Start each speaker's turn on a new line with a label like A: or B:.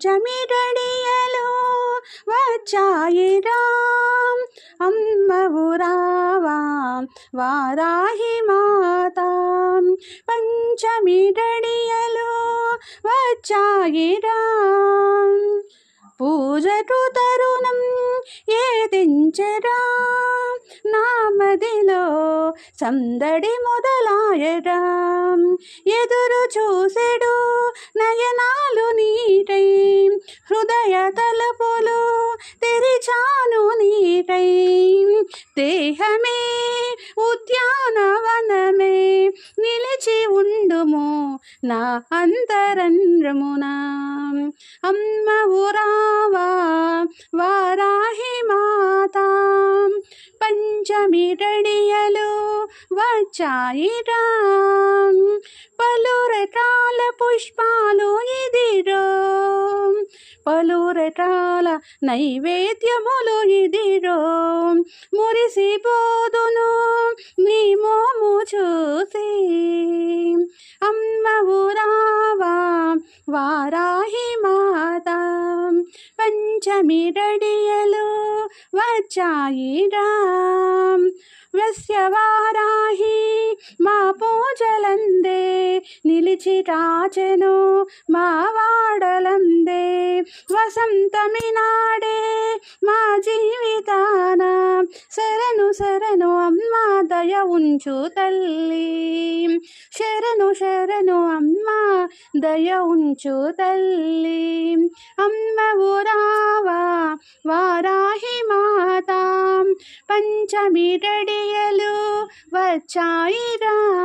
A: పంచమి వచ్చాయి రామ్. అమ్మవు రావా వారాహి మాత పంచమి వచ్చాయి రామ్. పూజకు తరుణం ఏదించరా? నామదిలో సందడి మొదలాయరా? ఎదురు చూసెడు తెరిచాను నీటై దేహమే ఉద్యానవనమే నిలిచి ఉండుము నా అంతరంద్రమున. అమ్మ ఉరావా వారాహి మాత. పంచమి రడియలు వచ్చాయిరా. పలు రకాల పుష్పాలు పలు రకాల నైవేద్యములు ఇదిరో. మురిసిపోదును నీ మోము చూసి అమ్మవు రావా వారాహి మాత. పంచమి రడియలు వచ్చాయిరా వస్యవారాహి మా పూజలందే. నిలిచి రాచెను మా వాడల వసంతమినాడే మా జీవితాన. శరణు శరణు అమ్మ దయ ఉంచు తల్లి. శరణు శరణు అమ్మ దయ ఉంచు తల్లి. అమ్మ రావా వారాహి మాత. పంచమి రడియలు వచ్చాయిరా.